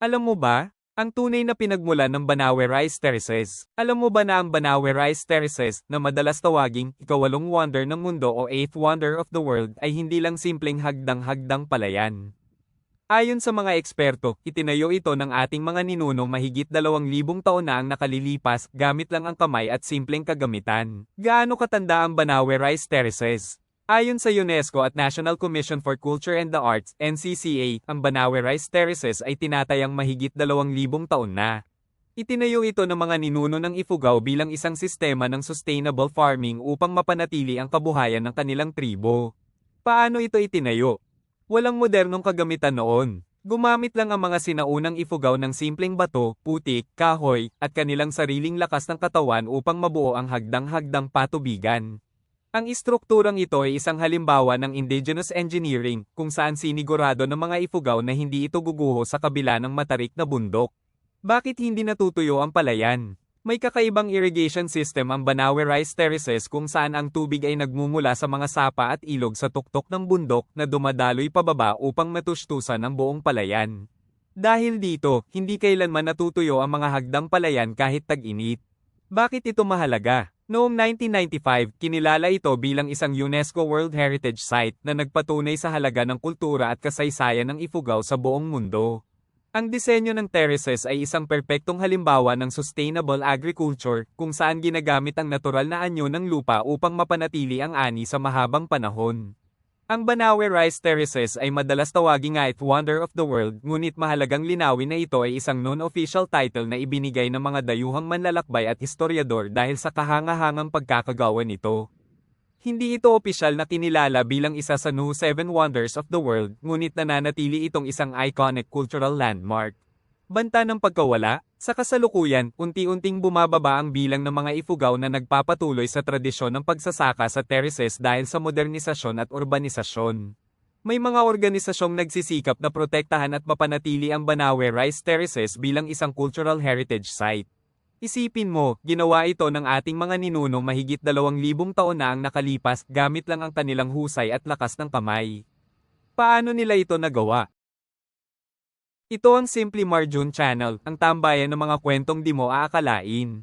Alam mo ba, ang tunay na pinagmulan ng Banawe Rice Terraces. Alam mo ba na ang Banawe Rice Terraces, na madalas tawaging ikawalong wonder ng mundo o eighth wonder of the world, ay hindi lang simpleng hagdang-hagdang palayan. Ayon sa mga eksperto, itinayo ito ng ating mga ninuno mahigit dalawang libong taon na ang nakalilipas gamit lang ang kamay at simpleng kagamitan. Gaano katanda ang Banawe Rice Terraces? Ayon sa UNESCO at National Commission for Culture and the Arts, NCCA, ang Banawe Rice Terraces ay tinatayang mahigit dalawang libong taon na. Itinayo ito ng mga ninuno ng Ifugao bilang isang sistema ng sustainable farming upang mapanatili ang kabuhayan ng kanilang tribo. Paano ito itinayo? Walang modernong kagamitan noon. Gumamit lang ang mga sinaunang Ifugao ng simpleng bato, putik, kahoy, at kanilang sariling lakas ng katawan upang mabuo ang hagdang-hagdang patubigan. Ang istrukturang ito ay isang halimbawa ng indigenous engineering kung saan sinigurado ng mga Ifugao na hindi ito guguho sa kabila ng matarik na bundok. Bakit hindi natutuyo ang palayan? May kakaibang irrigation system ang Banawe Rice Terraces kung saan ang tubig ay nagmumula sa mga sapa at ilog sa tuktok ng bundok na dumadaloy pababa upang matustusan ang buong palayan. Dahil dito, hindi kailanman natutuyo ang mga hagdang palayan kahit tag-init. Bakit ito mahalaga? Noong 1995, kinilala ito bilang isang UNESCO World Heritage Site na nagpatunay sa halaga ng kultura at kasaysayan ng Ifugao sa buong mundo. Ang disenyo ng terraces ay isang perpektong halimbawa ng sustainable agriculture kung saan ginagamit ang natural na anyo ng lupa upang mapanatili ang ani sa mahabang panahon. Ang Banawe Rice Terraces ay madalas tawaging nga it Wonder of the World, ngunit mahalagang linawin na ito ay isang non-official title na ibinigay ng mga dayuhang manlalakbay at historiador dahil sa kahangahangang pagkakagawa nito. Hindi ito opisyal na kinilala bilang isa sa new Seven Wonders of the World, ngunit nananatili itong isang iconic cultural landmark. Banta ng pagkawala, sa kasalukuyan, unti-unting bumababa ang bilang ng mga Ifugao na nagpapatuloy sa tradisyon ng pagsasaka sa terraces dahil sa modernisasyon at urbanisasyon. May mga organisasyong nagsisikap na protektahan at mapanatili ang Banawe Rice Terraces bilang isang cultural heritage site. Isipin mo, ginawa ito ng ating mga ninuno mahigit dalawang libong taon na ang nakalipas gamit lang ang kanilang husay at lakas ng kamay. Paano nila ito nagawa? Ito ang Simply Marjun Channel, ang tambayan ng mga kwentong di mo aakalain.